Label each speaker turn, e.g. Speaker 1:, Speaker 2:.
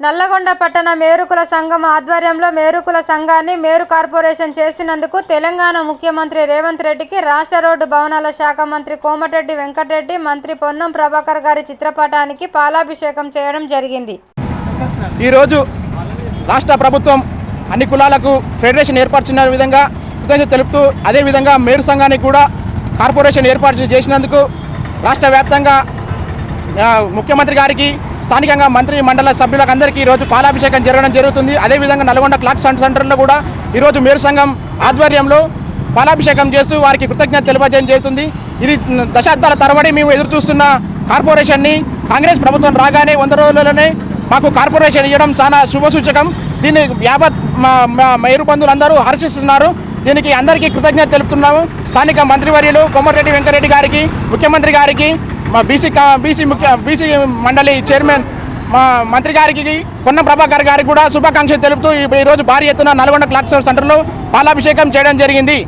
Speaker 1: నల్లగొండ పట్టణ మేరుకుల సంఘం ఆధ్వర్యంలో మేరుకుల సంఘాన్ని మేరు కార్పొరేషన్ చేసినందుకు తెలంగాణ ముఖ్యమంత్రి రేవంత్ రెడ్డికి రాష్ట్ర రోడ్డు భవనాల శాఖ మంత్రి కోమటిరెడ్డి వెంకటరెడ్డి మంత్రి పొన్నం ప్రభాకర్ గారి చిత్రపటానికి పాలాభిషేకం చేయడం జరిగింది.
Speaker 2: ఈరోజు రాష్ట్ర ప్రభుత్వం అన్ని కులాలకు ఫెడరేషన్ ఏర్పరిచిన విధంగా కృతజ్ఞత తెలుపుతూ అదేవిధంగా మేరు సంఘానికి కూడా కార్పొరేషన్ ఏర్పాటు చేసినందుకు రాష్ట్ర వ్యాప్తంగా ముఖ్యమంత్రి గారికి స్థానికంగా మంత్రి మండల సభ్యులకు అందరికీ ఈరోజు పాలాభిషేకం జరగడం జరుగుతుంది. అదేవిధంగా నల్గొండ క్లాక్ సెంటర్ సెంటర్లో కూడా ఈరోజు మేరు సంఘం ఆధ్వర్యంలో పాలాభిషేకం చేస్తూ వారికి కృతజ్ఞత తెలియజేయడం జరుగుతుంది. ఇది దశాబ్దాల తరబడి మేము ఎదురు చూస్తున్న కార్పొరేషన్ని కాంగ్రెస్ ప్రభుత్వం రాగానే వంద రోజులలోనే మాకు కార్పొరేషన్ ఇవ్వడం చాలా శుభసూచకం. దీన్ని యావత్ మా మేరు బంధువులందరూ హర్షిస్తున్నారు. దీనికి అందరికీ కృతజ్ఞత తెలుపుతున్నాము. స్థానిక మంత్రివర్యులు కొమ్మరెడ్డి వెంకరెడ్డి గారికి ముఖ్యమంత్రి గారికి మా బీసీ బీసీ ముఖ్య బీసీ మండలి చైర్మన్ మా మంత్రి గారికి కొన్న ప్రభాకర్ గారికి కూడా శుభాకాంక్షలు తెలుపుతూ ఈ- ఈరోజు భారీ ఎత్తున నల్గొండ క్లాక్ సెంటర్లో పాలాభిషేకం చేయడం జరిగింది.